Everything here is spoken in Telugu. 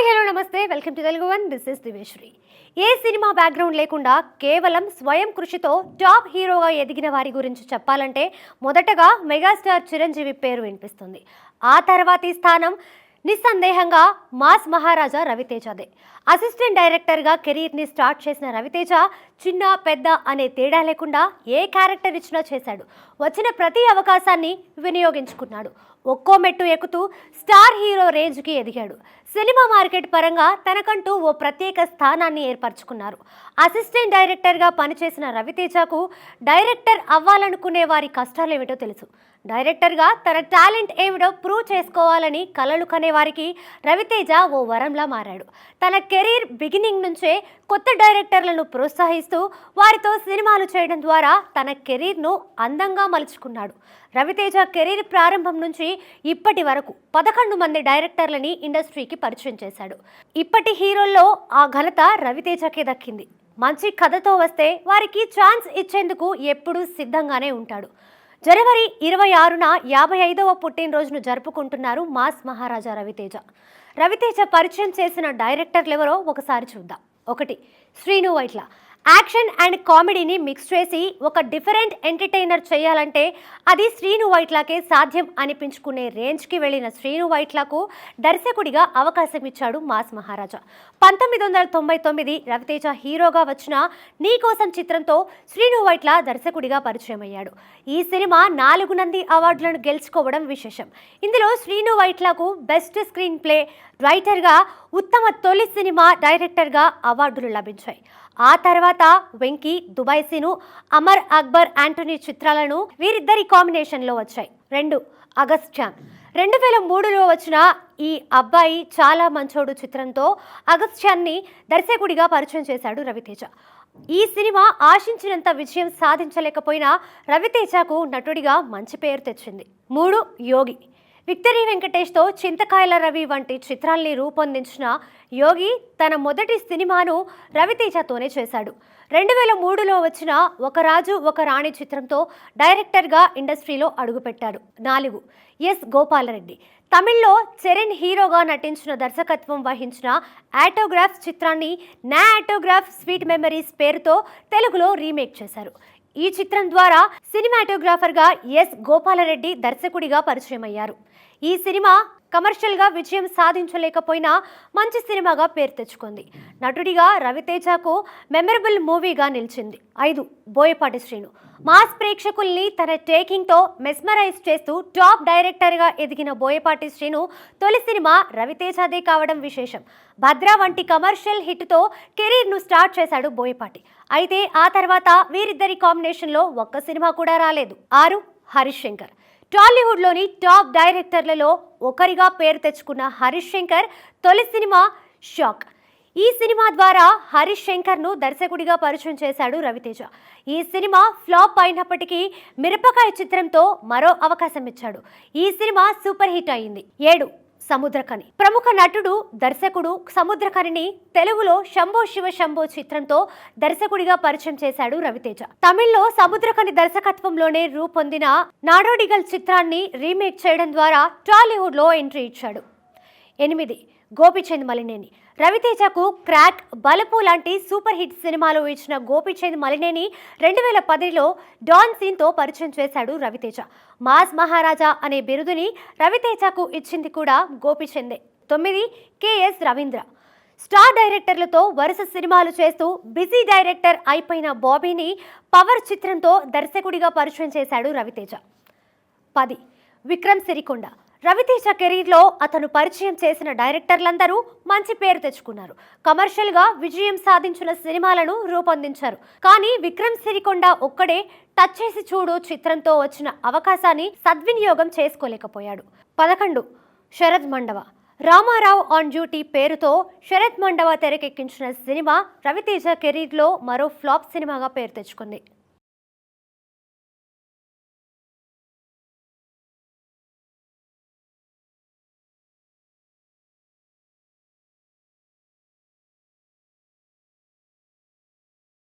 హాయ్ హలో నమస్తే. Welcome to Telugu one. This is దివేశ్వరి A cinema background లేకుండా కేవలం స్వయం కృషితో టాప్ హీరోగా ఎదిగిన వారి గురించి చెప్పాలంటే మొదటగా మెగాస్టార్ చిరంజీవి పేరు వినిపిస్తుంది. ఆ తర్వాతి స్థానం నిస్సందేహంగా మాస్ మహారాజా రవితేజదే. అసిస్టెంట్ డైరెక్టర్గా కెరీర్ని స్టార్ట్ చేసిన రవితేజ చిన్న పెద్ద అనే తేడా లేకుండా ఏ క్యారెక్టర్ ఇచ్చినా చేశాడు. వచ్చిన ప్రతి అవకాశాన్ని వినియోగించుకున్నాడు. ఒక్కో మెట్టు ఎక్కుతూ స్టార్ హీరో రేంజ్కి ఎదిగాడు. సినిమా మార్కెట్ పరంగా తనకంటూ ఓ ప్రత్యేక స్థానాన్ని ఏర్పరచుకున్నారు. అసిస్టెంట్ డైరెక్టర్గా పనిచేసిన రవితేజకు డైరెక్టర్ అవ్వాలనుకునే వారి కష్టాలేమిటో తెలుసు. డైరెక్టర్గా తన టాలెంట్ ఏమిటో ప్రూవ్ చేసుకోవాలని కలలు కనే వారికి రవితేజ ఓ వరంలా మారాడు. తన కెరీర్ బిగినింగ్ నుంచే కొత్త డైరెక్టర్లను ప్రోత్సహిస్తూ వారితో సినిమాలు చేయడం ద్వారా తన కెరీర్ను అందంగా మలుచుకున్నాడు. రవితేజ కెరీర్ ప్రారంభం నుంచి ఇప్పటి వరకు పదకొండు మంది డైరెక్టర్లని ఇండస్ట్రీకి పరిచయం చేశాడు. ఇప్పటి హీరోల్లో ఆ ఘనత రవితేజకే దక్కింది. మంచి కథతో వస్తే వారికి ఛాన్స్ ఇచ్చేందుకు ఎప్పుడూ సిద్ధంగానే ఉంటాడు. జనవరి ఇరవై ఆరున యాభై ఐదవ పుట్టినరోజును జరుపుకుంటున్నారు మాస్ మహారాజా రవితేజ. రవితేజ పరిచయం చేసిన డైరెక్టర్లెవరో ఒకసారి చూద్దాం. ఒకటి శ్రీను వైట్ల. యాక్షన్ అండ్ కామెడీని మిక్స్ చేసి ఒక డిఫరెంట్ ఎంటర్టైనర్ చేయాలంటే అది శ్రీను వైట్లకే సాధ్యం అనిపించుకునే రేంజ్కి వెళ్ళిన శ్రీను వైట్లకు దర్శకుడిగా అవకాశం ఇచ్చాడు మాస్ మహారాజా. పంతొమ్మిది వందల తొంభై తొమ్మిది రవితేజ హీరోగా వచ్చిన నీ కోసం చిత్రంతో శ్రీను వైట్ల దర్శకుడిగా పరిచయం అయ్యాడు ఈ సినిమా నాలుగు నంది అవార్డులను గెలుచుకోవడం విశేషం. ఇందులో శ్రీను వైట్లకు బెస్ట్ స్క్రీన్ ప్లే రైటర్గా ఉత్తమ తొలి సినిమా డైరెక్టర్గా అవార్డులు లభించాయి. ఆ తర్వాత వెంకీ దుబాయ్ సిను అమర్ అక్బర్ యాంటనీ చిత్రాలను వీరిద్దరి కాంబినేషన్లో వచ్చాయి. రెండు అగస్ట్యాన్ రెండు వేల మూడులో వచ్చిన ఈ అబ్బాయి చాలా మంచోడు చిత్రంతో అగస్ట్యాన్ని దర్శకుడిగా పరిచయం చేశాడు రవితేజ. ఈ సినిమా ఆశించినంత విజయం సాధించలేకపోయినా రవితేజకు నటుడిగా మంచి పేరు తెచ్చింది. మూడు యోగి. విక్టరీ వెంకటేష్తో చింతకాయల రవి వంటి చిత్రాల్ని రూపొందించిన యోగి తన మొదటి సినిమాను రవితేజతోనే చేశాడు. రెండు వేల మూడులో వచ్చిన ఒక రాజు ఒక రాణి చిత్రంతో డైరెక్టర్గా ఇండస్ట్రీలో అడుగుపెట్టాడు. నాలుగు. ఎస్. గోపాలరెడ్డి. తమిళ్ళో చరణ్ హీరోగా నటించిన దర్శకత్వం వహించిన ఆటోగ్రాఫ్ చిత్రాన్ని నా ఆటోగ్రాఫ్ స్వీట్ మెమరీస్ పేరుతో తెలుగులో రీమేక్ చేశారు. ఈ చిత్రం ద్వారా సినిమాటోగ్రాఫర్గా ఎస్ గోపాలరెడ్డి దర్శకుడిగా పరిచయమయ్యారు. ఈ సినిమా కమర్షియల్గా విజయం సాధించలేకపోయినా మంచి సినిమాగా పేరు తెచ్చుకుంది. నటుడిగా రవితేజకు మెమరబుల్ మూవీగా నిలిచింది. ఐదు బోయపాటి శ్రీను. మాస్ ప్రేక్షకుల్ని తన టేకింగ్తో మెస్మరైజ్ చేస్తూ టాప్ డైరెక్టర్గా ఎదిగిన బోయపాటి శ్రీను తొలి సినిమా రవితేజాదే కావడం విశేషం. భద్ర వంటి కమర్షియల్ హిట్తో కెరీర్ను స్టార్ట్ చేశాడు బోయపాటి. అయితే ఆ తర్వాత వీరిద్దరి కాంబినేషన్లో ఒక్క సినిమా కూడా రాలేదు. ఆరు హరిశంకర్. శంకర్ టాలీవుడ్లోని టాప్ డైరెక్టర్లలో ఒకరిగా పేరు తెచ్చుకున్న హరీష్ శంకర్ తొలి సినిమా షాక్. ఈ సినిమా ద్వారా హరీష్ శంకర్ను దర్శకుడిగా పరిచయం చేశాడు రవితేజ. ఈ సినిమా ఫ్లాప్ అయినప్పటికీ మిరపకాయ చిత్రంతో మరో అవకాశం ఇచ్చాడు. ఈ సినిమా సూపర్ హిట్ అయింది. ఏడు సముద్రకని. ప్రముఖ నటుడు దర్శకుడు సముద్రకనిని తెలుగులో శంభో శివ శంభో చిత్రంతో దర్శకుడిగా పరిచయం చేశాడు రవితేజ. తమిళ్ళో సముద్రకని దర్శకత్వంలోనే రూపొందిన నాడోడిగల్ చిత్రాన్ని రీమేక్ చేయడం ద్వారా టాలీవుడ్లో ఎంట్రీ ఇచ్చాడు. ఎనిమిది. గోపిచంద్ మలినేని. రవితేజకు క్రాక్ బలపు లాంటి సూపర్ హిట్ సినిమాలు ఇచ్చిన గోపిచంద్ మలినేని రెండు వేల పదిలో డాన్ సీన్తో పరిచయం చేశాడు రవితేజ. మాస్ మహారాజా అనే బిరుదుని రవితేజకు ఇచ్చింది కూడా గోపిచందే. తొమ్మిది కెఎస్ రవీంద్ర. స్టార్ డైరెక్టర్లతో వరుస సినిమాలు చేస్తూ బిజీ డైరెక్టర్ అయిపోయిన బాబీని పవర్ చిత్రంతో దర్శకుడిగా పరిచయం చేశాడు రవితేజ. పది విక్రమ్ సిరికొండ. రవితేజ కెరీర్లో అతను పరిచయం చేసిన డైరెక్టర్లందరూ మంచి పేరు తెచ్చుకున్నారు. కమర్షియల్గా విజయం సాధించిన సినిమాలను రూపొందించారు. కానీ విక్రమ్ సిరికొండ ఒక్కడే టచ్ చేసి చూడు చిత్రంతో వచ్చిన అవకాశాన్ని సద్వినియోగం చేసుకోలేకపోయాడు. పదకొండు. శరద్ మండవ. రామారావు ఆన్ డ్యూటీ పేరుతో శరత్ మండవ తెరకెక్కించిన సినిమా రవితేజ కెరీర్లో మరో ఫ్లాప్ సినిమాగా పేరు తెచ్చుకుంది.